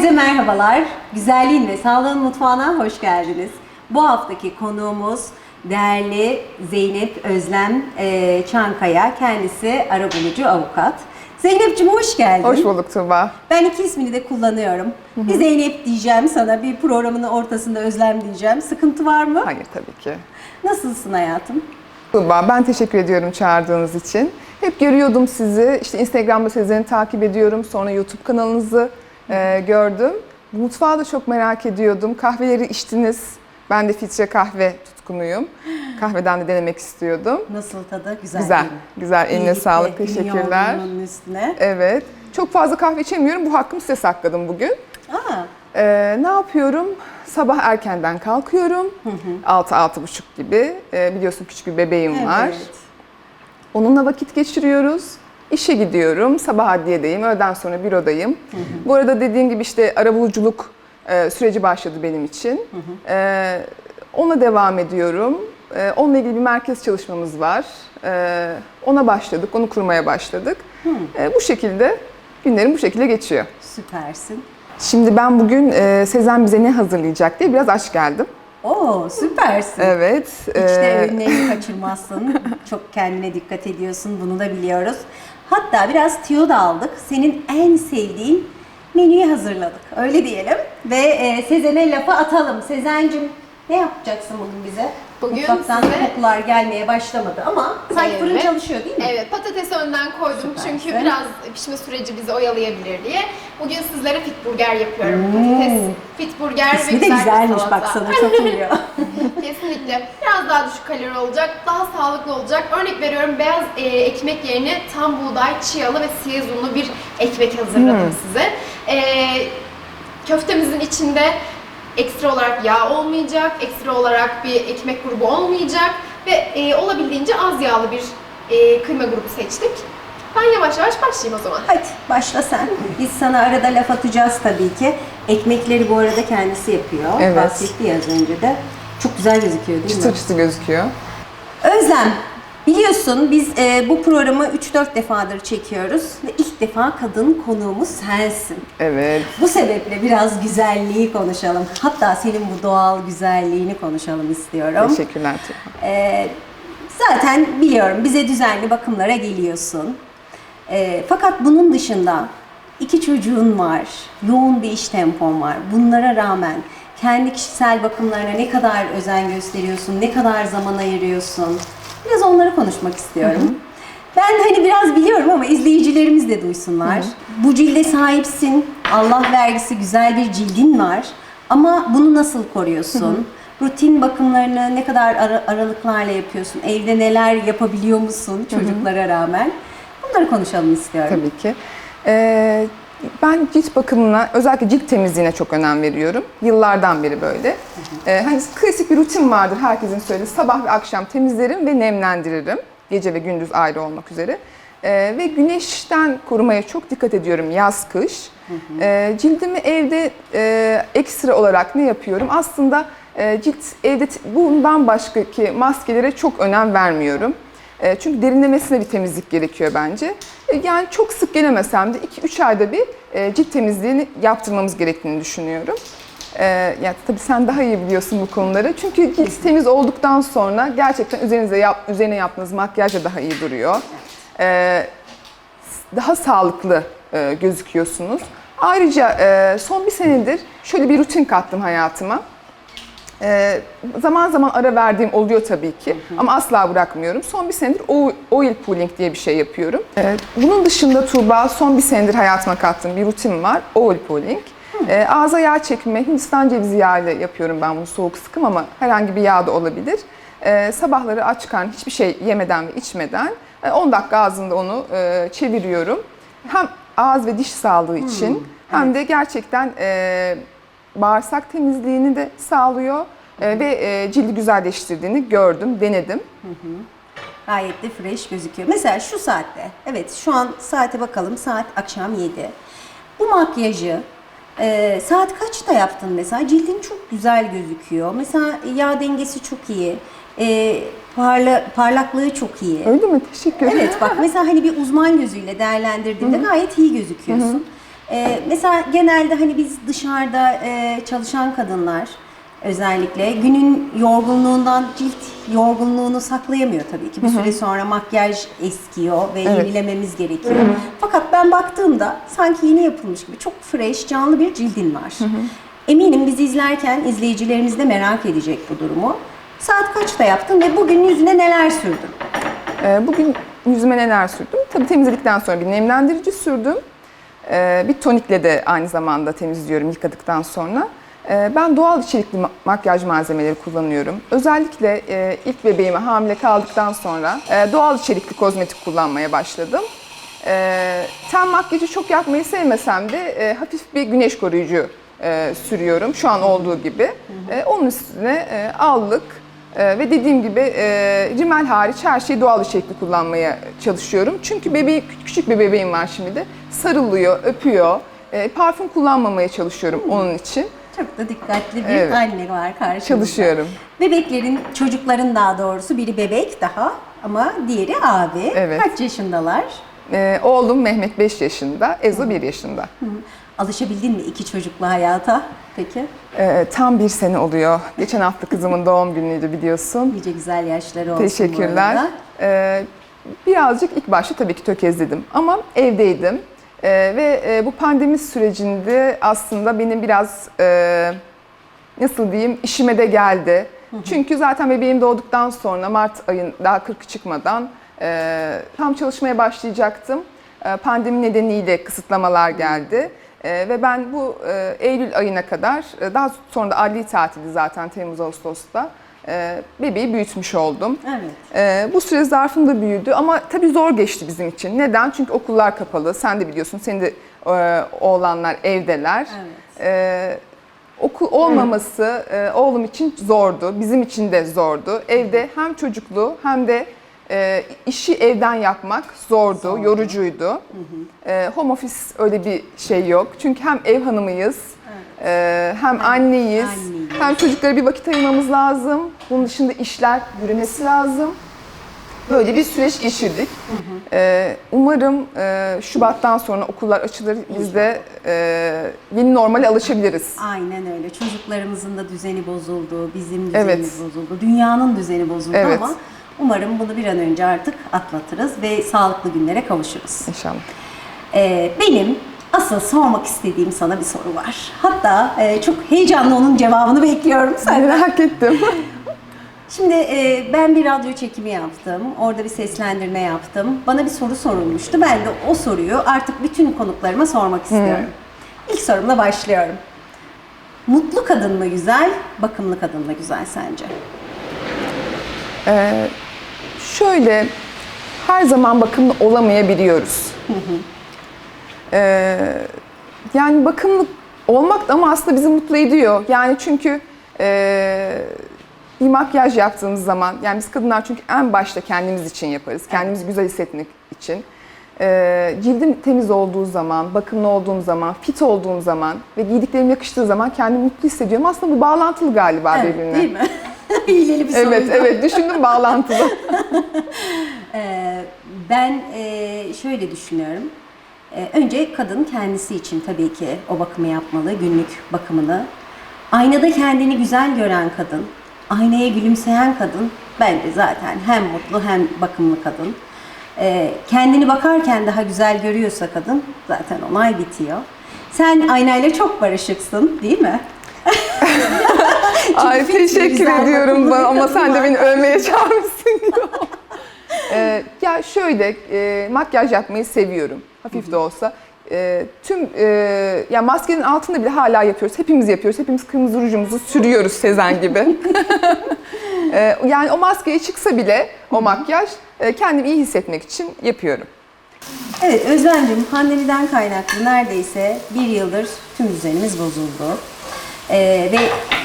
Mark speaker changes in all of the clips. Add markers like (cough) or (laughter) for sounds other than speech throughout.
Speaker 1: Herkese merhabalar. Güzelliğin ve sağlığın mutfağına hoş geldiniz. Bu haftaki konuğumuz değerli Zeynep Özlem e, Çankaya. Kendisi arabulucu avukat. Zeynep'ciğim hoş geldin.
Speaker 2: Hoş bulduk Tuğba.
Speaker 1: Ben iki ismini de kullanıyorum. Bir Zeynep diyeceğim sana, bir programın ortasında Özlem diyeceğim. Sıkıntı var mı?
Speaker 2: Hayır tabii ki.
Speaker 1: Nasılsın hayatım?
Speaker 2: Tuğba ben teşekkür ediyorum çağırdığınız için. Hep görüyordum sizi. İşte Instagram'da sizleri takip ediyorum. Sonra YouTube kanalınızı e, gördüm. Mutfağı da çok merak ediyordum. Kahveleri içtiniz. Ben de filtre kahve tutkunuyum. Kahveden de denemek istiyordum.
Speaker 1: Nasıl tadı? Güzel.
Speaker 2: Güzel,
Speaker 1: değil mi?
Speaker 2: güzel. Eline
Speaker 1: gitti.
Speaker 2: sağlık.
Speaker 1: İyi
Speaker 2: Teşekkürler.
Speaker 1: üstüne.
Speaker 2: Evet. Çok fazla kahve içemiyorum. Bu hakkımı size sakladım bugün.
Speaker 1: Aa,
Speaker 2: Ee, ne yapıyorum? Sabah erkenden kalkıyorum. 6-6.30 gibi. Ee, biliyorsun küçük bir bebeğim var.
Speaker 1: evet.
Speaker 2: Onunla vakit geçiriyoruz. İşe gidiyorum. Sabah adliyedeyim. Öğleden sonra bürodayım. Bu arada dediğim gibi işte arabuluculuk e, süreci başladı benim için. E, ona devam ediyorum. E, onunla ilgili bir merkez çalışmamız var. E, ona başladık. Onu kurmaya başladık. E, bu şekilde günlerim bu şekilde geçiyor.
Speaker 1: Süpersin.
Speaker 2: Şimdi ben bugün e, Sezen bize ne hazırlayacak diye biraz aç geldim.
Speaker 1: Oo, süpersin.
Speaker 2: Evet.
Speaker 1: İşte
Speaker 2: e,
Speaker 1: öğünlerini kaçırmazsın. Çok kendine dikkat ediyorsun. Bunu da biliyoruz. Hatta biraz tüyo da aldık. Senin en sevdiğin menüyü hazırladık. Öyle diyelim. Ve e, Sezen'e lafı atalım. Sezen'cim ne yapacaksın bugün bize?
Speaker 3: Bugün
Speaker 1: Mutfaktan
Speaker 3: size-
Speaker 1: kokular gelmeye başlamadı ama sanki fırın
Speaker 3: Evet.
Speaker 1: çalışıyor değil mi?
Speaker 3: Evet, patatesi önden koydum
Speaker 1: Süpersin.
Speaker 3: çünkü biraz pişme süreci bizi oyalayabilir diye. Bugün sizlere fit burger yapıyorum.
Speaker 1: Hmm.
Speaker 3: Patates fit burger ve
Speaker 1: İsmi de
Speaker 3: güzel bir
Speaker 1: güzelmiş
Speaker 3: salata.
Speaker 1: bak sana çok uyuyor. (laughs)
Speaker 3: Kesinlikle. Biraz daha düşük kalori olacak, daha sağlıklı olacak. Örnek veriyorum beyaz e, ekmek yerine tam buğday, çiyalı ve siyaz unlu bir ekmek hazırladım size. E, köftemizin içinde ekstra olarak yağ olmayacak, ekstra olarak bir ekmek grubu olmayacak ve e, olabildiğince az yağlı bir e, kıyma grubu seçtik. Ben yavaş yavaş başlayayım o zaman.
Speaker 1: Hadi başla sen. Biz sana arada laf atacağız tabii ki. Ekmekleri bu arada kendisi yapıyor.
Speaker 2: Evet.
Speaker 1: Bahsetti ya az önce de. Çok güzel gözüküyor değil mi?
Speaker 2: çıtır çıtır gözüküyor.
Speaker 1: Özlem, biliyorsun biz e, bu programı 3-4 defadır çekiyoruz ve ilk defa kadın konuğumuz sensin.
Speaker 2: Evet.
Speaker 1: Bu sebeple biraz güzelliği konuşalım. Hatta senin bu doğal güzelliğini konuşalım istiyorum.
Speaker 2: Teşekkürler.
Speaker 1: E, zaten biliyorum bize düzenli bakımlara geliyorsun. E, fakat bunun dışında iki çocuğun var, yoğun bir iş tempon var. Bunlara rağmen kendi kişisel bakımlarına ne kadar özen gösteriyorsun, ne kadar zaman ayırıyorsun? Biraz onları konuşmak istiyorum. Ben hani biraz biliyorum ama izleyicilerimiz de duysunlar. Bu cilde sahipsin, Allah vergisi güzel bir cildin var. Ama bunu nasıl koruyorsun? Rutin bakımlarını ne kadar ara- aralıklarla yapıyorsun? Evde neler yapabiliyor musun çocuklara rağmen? Bunları konuşalım istiyorum.
Speaker 2: Tabii ki. Ee, ben cilt bakımına, özellikle cilt temizliğine çok önem veriyorum. Yıllardan beri böyle. Ee, hani klasik bir rutin vardır herkesin söylediği. Sabah ve akşam temizlerim ve nemlendiririm. Gece ve gündüz ayrı olmak üzere. Ee, ve güneşten korumaya çok dikkat ediyorum yaz kış. Ee, cildimi evde e, ekstra olarak ne yapıyorum? Aslında e, cilt evde bundan başkaki maskelere çok önem vermiyorum. E, Çünkü derinlemesine bir temizlik gerekiyor bence. Yani çok sık gelemesem de 2-3 ayda bir e, cilt temizliğini yaptırmamız gerektiğini düşünüyorum. E, Yani tabii sen daha iyi biliyorsun bu konuları. Çünkü cilt temiz olduktan sonra gerçekten üzerinize yap, üzerine yaptığınız makyaj da daha iyi duruyor. E, Daha sağlıklı e, gözüküyorsunuz. Ayrıca e, son bir senedir şöyle bir rutin kattım hayatıma. Ee, zaman zaman ara verdiğim oluyor tabii ki ama asla bırakmıyorum. Son bir senedir oil pulling diye bir şey yapıyorum. Ee, bunun dışında Tuğba son bir senedir hayatıma kattığım bir rutin var. Oil pulling. Ee, ağza yağ çekme, Hindistan cevizi yağı ile yapıyorum ben bunu soğuk sıkım ama herhangi bir yağ da olabilir. Ee, sabahları aç karn hiçbir şey yemeden ve içmeden e, 10 dakika ağzında onu e, çeviriyorum. Hem ağız ve diş sağlığı için hem de gerçekten e, bağırsak temizliğini de sağlıyor e, ve e, cildi güzelleştirdiğini gördüm, denedim.
Speaker 1: Gayet de fresh gözüküyor. Mesela şu saatte, evet şu an saate bakalım, saat akşam 7. Bu makyajı e, saat kaçta yaptın mesela? Cildin çok güzel gözüküyor. Mesela yağ dengesi çok iyi. E, parla, parlaklığı çok iyi.
Speaker 2: Öyle mi? Teşekkür ederim.
Speaker 1: Evet bak mesela hani bir uzman gözüyle değerlendirdiğinde gayet iyi gözüküyorsun. Ee, mesela genelde hani biz dışarıda e, çalışan kadınlar özellikle günün yorgunluğundan cilt yorgunluğunu saklayamıyor tabii ki. Bir süre sonra makyaj eskiyor ve
Speaker 2: Evet.
Speaker 1: yenilememiz gerekiyor. Fakat ben baktığımda sanki yeni yapılmış gibi çok fresh, canlı bir cildin var. Eminim bizi izlerken izleyicilerimiz de merak edecek bu durumu. Saat kaçta yaptın ve bugün yüzüne neler sürdün?
Speaker 2: Ee, bugün yüzüme neler sürdüm? Tabii temizledikten sonra bir nemlendirici sürdüm. Ee, bir tonikle de aynı zamanda temizliyorum yıkadıktan sonra. Ee, ben doğal içerikli ma- makyaj malzemeleri kullanıyorum. Özellikle e, ilk bebeğime hamile kaldıktan sonra e, doğal içerikli kozmetik kullanmaya başladım. Ee, ten makyajı çok yapmayı sevmesem de e, hafif bir güneş koruyucu e, sürüyorum şu an olduğu gibi. E, onun üstüne e, allık e, ve dediğim gibi e, rimel hariç her şeyi doğal içerikli kullanmaya çalışıyorum. Çünkü bebeği, küçük bir bebeğim var şimdi de sarılıyor, öpüyor. E, parfüm kullanmamaya çalışıyorum onun için.
Speaker 1: Çok da dikkatli bir
Speaker 2: Evet.
Speaker 1: anne var karşımızda.
Speaker 2: Çalışıyorum.
Speaker 1: Bebeklerin, çocukların daha doğrusu biri bebek daha ama diğeri abi.
Speaker 2: Evet.
Speaker 1: Kaç yaşındalar?
Speaker 2: E, oğlum Mehmet 5 yaşında, Ezo 1 yaşında.
Speaker 1: Alışabildin mi iki çocuklu hayata peki?
Speaker 2: E, tam bir sene oluyor. Geçen hafta kızımın doğum günüydü biliyorsun.
Speaker 1: Nice güzel yaşları olsun
Speaker 2: Teşekkürler. Ee, birazcık ilk başta tabii ki tökezledim ama evdeydim. Ee, ve e, bu pandemi sürecinde aslında benim biraz e, nasıl diyeyim işime de geldi. Çünkü zaten bebeğim doğduktan sonra Mart ayın daha 40'ı çıkmadan e, tam çalışmaya başlayacaktım. E, pandemi nedeniyle kısıtlamalar geldi. E, ve ben bu e, Eylül ayına kadar, e, daha sonra da adli tatildi zaten Temmuz-Ağustos'ta, e, bebeği büyütmüş oldum.
Speaker 1: Evet.
Speaker 2: Ee, bu süre zarfında büyüdü ama tabii zor geçti bizim için. Neden? Çünkü okullar kapalı. Sen de biliyorsun, senin de e, oğlanlar evdeler.
Speaker 1: Evet.
Speaker 2: Ee, okul olmaması e, oğlum için zordu, bizim için de zordu. Evde hem çocuklu hem de e, işi evden yapmak zordu, yorucuydu. E, home office öyle bir şey yok. Çünkü hem ev hanımıyız, e, hem anneyiz,
Speaker 1: anneyiz.
Speaker 2: hem çocuklara bir vakit ayırmamız lazım. Bunun dışında işler yürümesi lazım. Böyle bir süreç geçirdik. Ee, umarım e, Şubat'tan sonra okullar açılır. Biz de e, yeni normale alışabiliriz.
Speaker 1: Aynen öyle. Çocuklarımızın da düzeni bozuldu, bizim düzenimiz
Speaker 2: Evet.
Speaker 1: bozuldu, dünyanın düzeni bozuldu
Speaker 2: Evet.
Speaker 1: ama umarım bunu bir an önce artık atlatırız ve sağlıklı günlere kavuşuruz.
Speaker 2: İnşallah.
Speaker 1: Ee, benim asıl sormak istediğim sana bir soru var. Hatta e, çok heyecanlı onun cevabını bekliyorum senden.
Speaker 2: Merak ettim. (laughs)
Speaker 1: Şimdi e, ben bir radyo çekimi yaptım. Orada bir seslendirme yaptım. Bana bir soru sorulmuştu. Ben de o soruyu artık bütün konuklarıma sormak istiyorum. İlk sorumla başlıyorum. Mutlu kadın mı güzel, bakımlı kadın mı güzel sence?
Speaker 2: Ee, şöyle, her zaman bakımlı olamayabiliyoruz. Ee, yani bakımlı olmak da ama aslında bizi mutlu ediyor. Yani çünkü e, bir makyaj yaptığımız zaman, yani biz kadınlar çünkü en başta kendimiz için yaparız. Kendimizi güzel hissetmek için. Ee, cildim temiz olduğu zaman, bakımlı olduğum zaman, fit olduğum zaman ve giydiklerim yakıştığı zaman kendimi mutlu hissediyorum. Aslında bu bağlantılı galiba
Speaker 1: Evet,
Speaker 2: birbirine.
Speaker 1: değil mi? (laughs) Hileli bir
Speaker 2: Evet,
Speaker 1: soruydu.
Speaker 2: evet. Düşündüm bağlantılı. (laughs)
Speaker 1: Ee, ben e, şöyle düşünüyorum. Ee, önce kadın kendisi için tabii ki o bakımı yapmalı, günlük bakımını. Aynada kendini güzel gören kadın, aynaya gülümseyen kadın bence zaten hem mutlu hem bakımlı kadın. Ee, kendini bakarken daha güzel görüyorsa kadın zaten olay bitiyor. Sen aynayla çok barışıksın değil mi?
Speaker 2: Ay teşekkür ediyorum bana ama sen de beni övmeye çağırmışsın diyor. (laughs) Ee, ya şöyle e, makyaj yapmayı seviyorum hafif de olsa. E, tüm e, ya maskenin altında bile hala yapıyoruz. Hepimiz yapıyoruz. Hepimiz kırmızı rujumuzu sürüyoruz Sezen gibi. (laughs) E, yani o maskeye çıksa bile o makyaj e, kendimi iyi hissetmek için yapıyorum.
Speaker 1: Evet Özlemciğim pandemiden kaynaklı neredeyse bir yıldır tüm düzenimiz bozuldu. Ee, ve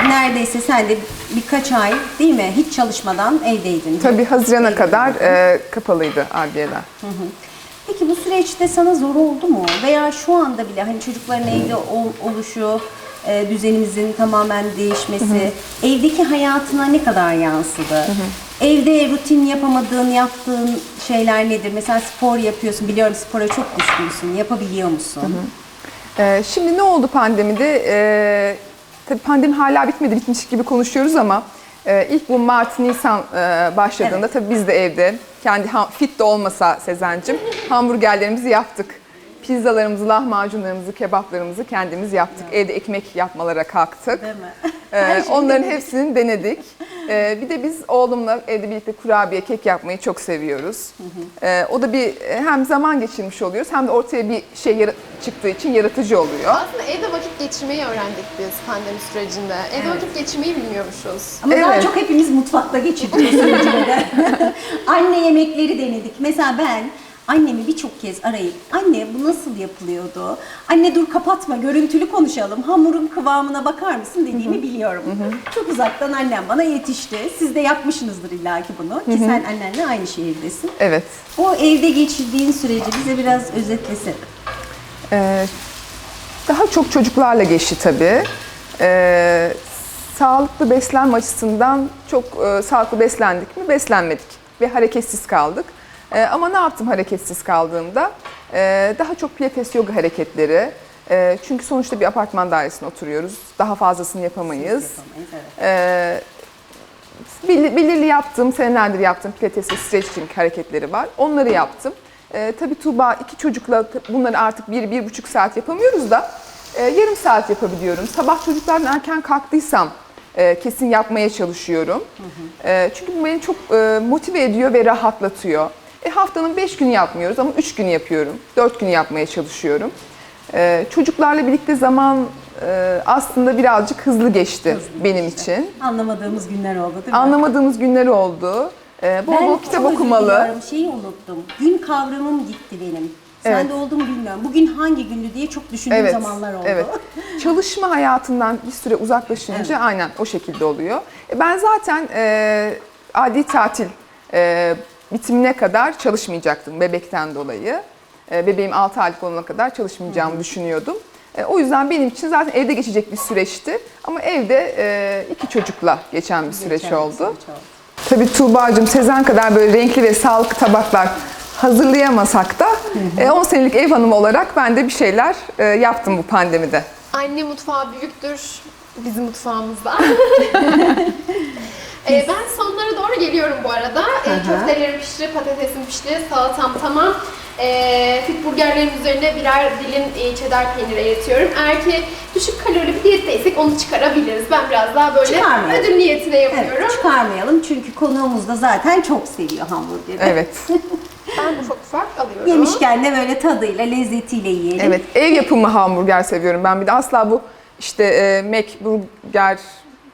Speaker 1: neredeyse sen de birkaç ay değil mi hiç çalışmadan evdeydin.
Speaker 2: Tabii Haziran'a
Speaker 1: Evde
Speaker 2: kadar e, kapalıydı adliyeler.
Speaker 1: Peki bu süreçte sana zor oldu mu? Veya şu anda bile hani çocukların evde ol- oluşu, e, düzenimizin tamamen değişmesi, evdeki hayatına ne kadar yansıdı? Evde rutin yapamadığın, yaptığın şeyler nedir? Mesela spor yapıyorsun, biliyorum spora çok düşkünsün, yapabiliyor musun?
Speaker 2: Ee, şimdi ne oldu pandemide? Ee, tabii pandemi hala bitmedi, bitmiş gibi konuşuyoruz ama e, ilk bu Mart, Nisan e, başladığında
Speaker 1: Evet.
Speaker 2: tabii biz de evde kendi fit de olmasa Sezen'cim hamburgerlerimizi yaptık. Pizzalarımızı, lahmacunlarımızı, kebaplarımızı kendimiz yaptık. Evde ekmek yapmalara kalktık.
Speaker 1: Değil mi?
Speaker 2: Ee, onların
Speaker 1: denedik.
Speaker 2: hepsini denedik. Ee, bir de biz oğlumla evde birlikte kurabiye, kek yapmayı çok seviyoruz. Ee, o da bir hem zaman geçirmiş oluyoruz hem de ortaya bir şey yara- çıktığı için yaratıcı oluyor.
Speaker 3: Aslında evde vakit geçirmeyi öğrendik biz pandemi sürecinde. Evde vakit geçirmeyi bilmiyormuşuz.
Speaker 1: Ama daha
Speaker 2: Evet.
Speaker 1: çok hepimiz mutfakta geçirdik o sürecinde. Anne yemekleri denedik. Mesela ben annemi birçok kez arayıp anne bu nasıl yapılıyordu? Anne dur kapatma görüntülü konuşalım. Hamurun kıvamına bakar mısın dediğimi biliyorum. Çok uzaktan annem bana yetişti. Siz de yapmışsınızdır illaki bunu. Ki sen annenle aynı şehirdesin.
Speaker 2: Evet.
Speaker 1: O evde geçirdiğin süreci bize biraz özetlesin.
Speaker 2: Ee, daha çok çocuklarla geçti tabii. Ee, sağlıklı beslenme açısından çok e, sağlıklı beslendik mi? Beslenmedik ve hareketsiz kaldık. Ee, ama ne yaptım hareketsiz kaldığımda? Ee, daha çok pilates yoga hareketleri. Ee, çünkü sonuçta bir apartman dairesinde oturuyoruz. Daha fazlasını yapamayız.
Speaker 1: Yapamayız, evet.
Speaker 2: Ee, belli- belirli yaptığım, senelerdir yaptığım pilates ve stretching hareketleri var. Onları yaptım. Ee, tabii Tuğba iki çocukla bunları artık bir, bir buçuk saat yapamıyoruz da e, yarım saat yapabiliyorum. Sabah çocuklardan erken kalktıysam e, kesin yapmaya çalışıyorum. E, çünkü bu beni çok e, motive ediyor ve rahatlatıyor. E, haftanın beş günü yapmıyoruz ama üç gün yapıyorum. Dört gün yapmaya çalışıyorum. E, çocuklarla birlikte zaman e, aslında birazcık hızlı geçti benim için.
Speaker 1: Anlamadığımız günler oldu değil mi?
Speaker 2: Anlamadığımız günler oldu. Ee, bol bol
Speaker 1: çok
Speaker 2: kitap okumalı.
Speaker 1: diliyorum, Şeyi unuttum. Gün kavramım gitti benim.
Speaker 2: Evet.
Speaker 1: oldu mu bilmiyorum. Bugün hangi gündü diye çok düşündüğüm
Speaker 2: Evet,
Speaker 1: zamanlar oldu.
Speaker 2: evet. (laughs) Çalışma hayatından bir süre uzaklaşınca aynen o şekilde oluyor. E, Ben zaten e, adi tatil e, bitimine kadar çalışmayacaktım bebekten dolayı. E, bebeğim 6 aylık olana kadar çalışmayacağımı düşünüyordum. E, o yüzden benim için zaten evde geçecek bir süreçti. Ama evde e, iki çocukla geçen bir süreç
Speaker 1: Geçen bir
Speaker 2: oldu.
Speaker 1: süreç oldu.
Speaker 2: Tabii Tuğba'cığım Sezen kadar böyle renkli ve sağlıklı tabaklar hazırlayamasak da e, 10 senelik ev hanımı olarak ben de bir şeyler e, yaptım bu pandemide.
Speaker 3: Anne mutfağı büyüktür bizim mutfağımızda. (laughs) Ee, ben sonlara doğru geliyorum bu arada. Ee, köftelerim pişti, patatesim pişti, salatam tamam. Ee, fit burgerlerin üzerine birer dilim e, cheddar peyniri eritiyorum. Eğer ki düşük kalorili bir diyetteysek onu çıkarabiliriz. Ben biraz daha böyle
Speaker 1: Çıkarmayalım.
Speaker 3: ödül niyetine yapıyorum.
Speaker 1: Evet, çıkarmayalım çünkü konuğumuz da zaten çok seviyor hamburgeri.
Speaker 2: Evet. (laughs)
Speaker 3: Ben ufak ufak alıyorum.
Speaker 1: Yemişken de böyle tadıyla, lezzetiyle yiyelim.
Speaker 2: Evet, ev yapımı hamburger seviyorum ben. Bir de asla bu işte e, Mac, burger,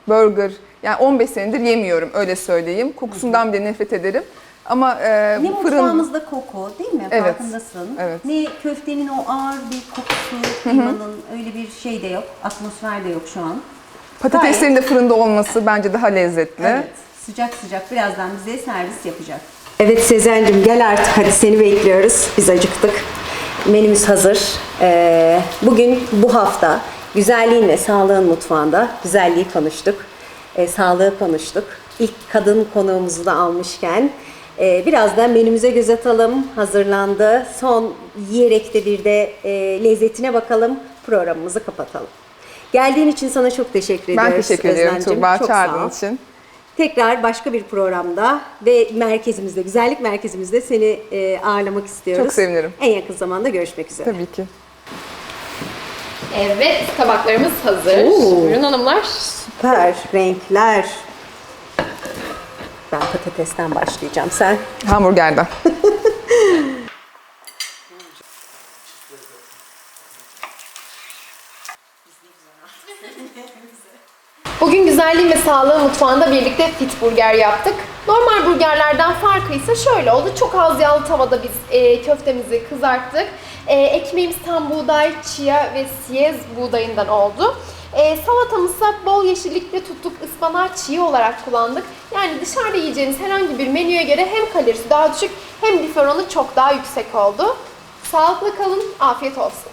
Speaker 2: burger yani 15 senedir yemiyorum öyle söyleyeyim. Kokusundan bile nefret ederim. Ama e,
Speaker 1: Ne
Speaker 2: bu fırın
Speaker 1: mutfağımızda koku değil mi?
Speaker 2: Evet,
Speaker 1: Farkındasın.
Speaker 2: evet.
Speaker 1: Ne köftenin o ağır bir kokusu, kıymanın öyle bir şey de yok. Atmosfer de yok şu an.
Speaker 2: patateslerin de fırında olması bence daha lezzetli.
Speaker 1: Evet. Sıcak sıcak birazdan bize servis yapacak. Evet Sezen'cim gel artık hadi seni bekliyoruz. Biz acıktık. Menümüz hazır. Ee, bugün bu hafta güzelliğin ve sağlığın mutfağında güzelliği konuştuk. Ee, sağlığı konuştuk. İlk kadın konuğumuzu da almışken e, birazdan menümüze göz atalım. Hazırlandı. Son yiyerek de bir de e, lezzetine bakalım. Programımızı kapatalım. Geldiğin için sana çok teşekkür ediyoruz.
Speaker 2: Ben teşekkür ediyorum
Speaker 1: Özlemcim.
Speaker 2: Tuğba
Speaker 1: Çok
Speaker 2: çağırdığın için.
Speaker 1: Tekrar başka bir programda ve merkezimizde, güzellik merkezimizde seni e, ağırlamak istiyoruz.
Speaker 2: Çok sevinirim.
Speaker 1: En yakın zamanda görüşmek üzere.
Speaker 2: Tabii ki.
Speaker 3: Evet, tabaklarımız hazır.
Speaker 1: Oo.
Speaker 3: Buyurun hanımlar.
Speaker 1: Süper renkler. Ben patatesten başlayacağım. Sen?
Speaker 2: Hamburgerden.
Speaker 3: Bugün güzelliğin ve sağlığın mutfağında birlikte fit burger yaptık. Normal burgerlerden farkı ise şöyle oldu. Çok az yağlı tavada biz e, köftemizi kızarttık. E, ekmeğimiz tam buğday, chia ve siyez buğdayından oldu. E, salatamızsa bol yeşillikle tuttuk. Ispanağı çiğ olarak kullandık. Yani dışarıda yiyeceğiniz herhangi bir menüye göre hem kalorisi daha düşük hem lif oranı çok daha yüksek oldu. Sağlıklı kalın, afiyet olsun.